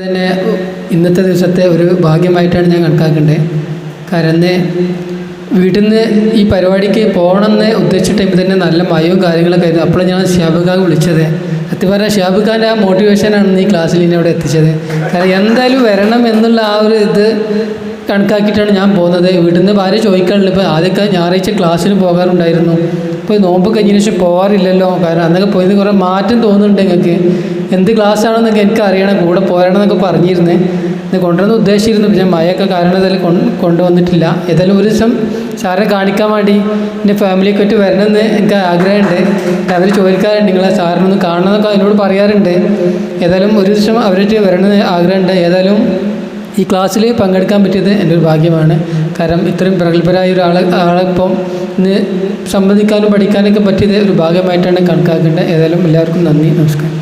തന്നെ ഇന്നത്തെ ദിവസത്തെ ഒരു ഭാഗ്യമായിട്ടാണ് ഞാൻ കണക്കാക്കേണ്ടത് കാരണം വീട്ടിൽ നിന്ന് ഈ പരിപാടിക്ക് പോകണമെന്ന് ഉദ്ദേശിച്ച ടൈമിൽ തന്നെ നല്ല മയവും കാര്യങ്ങളൊക്കെ ആയിരുന്നു. അപ്പോൾ ഞാൻ ഷിയാബുഖാൻ വിളിച്ചത്. സത്യം പറഞ്ഞാൽ ഷിയാബുഖാന്റെ ആ മോട്ടിവേഷനാണ് ഈ ക്ലാസ്സിൽ ഇനി അവിടെ എത്തിച്ചത്. കാരണം എന്തായാലും വരണം എന്നുള്ള ആ ഒരു ഇത് കണക്കാക്കിയിട്ടാണ് ഞാൻ പോകുന്നത്. വീട്ടിൽ നിന്ന് ഭാര്യ ചോദിക്കാറുണ്ട്. ഇപ്പോൾ ആദ്യമൊക്കെ ഞായറാഴ്ച ക്ലാസ്സിന് പോകാറുണ്ടായിരുന്നു. ഇപ്പോൾ നോമ്പ് കഴിഞ്ഞതിന് ശേഷം പോകാറില്ലല്ലോ. കാരണം അന്നൊക്കെ പോയത് കുറേ മാറ്റം തോന്നുന്നുണ്ട് നിങ്ങൾക്ക് എന്ത് ക്ലാസ്സാണെന്നൊക്കെ എനിക്ക് അറിയണം കൂടെ പോരണമെന്നൊക്കെ പറഞ്ഞിരുന്നേ. ഇത് കൊണ്ടുവന്ന് ഉദ്ദേശിച്ചിരുന്നു പിന്നെ മഴയൊക്കെ കാരണം ഇതിൽ കൊണ്ട് കൊണ്ടുവന്നിട്ടില്ല. ഏതായാലും ഒരു ദിവസം സാറിനെ കാണിക്കാൻ വേണ്ടി എന്റെ ഫാമിലിയൊക്കെ ആയിട്ട് വരണമെന്ന് എനിക്ക് ആഗ്രഹമുണ്ട്. അവർ ചോദിക്കാറുണ്ട് നിങ്ങളെ സാറിനൊന്ന് കാണണമെന്നൊക്കെ അതിനോട് പറയാറുണ്ട്. ഏതായാലും ഒരു ദിവസം അവരായിട്ട് വരണമെന്ന് ആഗ്രഹമുണ്ട്. ഏതായാലും ഈ ക്ലാസ്സിൽ പങ്കെടുക്കാൻ പറ്റിയത് എന്റെ ഒരു ഭാഗ്യമാണ്. കാരണം ഇത്രയും പ്രഗത്ഭരായ ഒരാളെ ആളെപ്പം ഇന്ന് സംബന്ധിക്കാനും പഠിക്കാനൊക്കെ പറ്റിയത് ഒരു ഭാഗമായിട്ടാണ് കണക്കാക്കേണ്ടത്. ഏതായാലും എല്ലാവർക്കും നന്ദി നമസ്കാരം.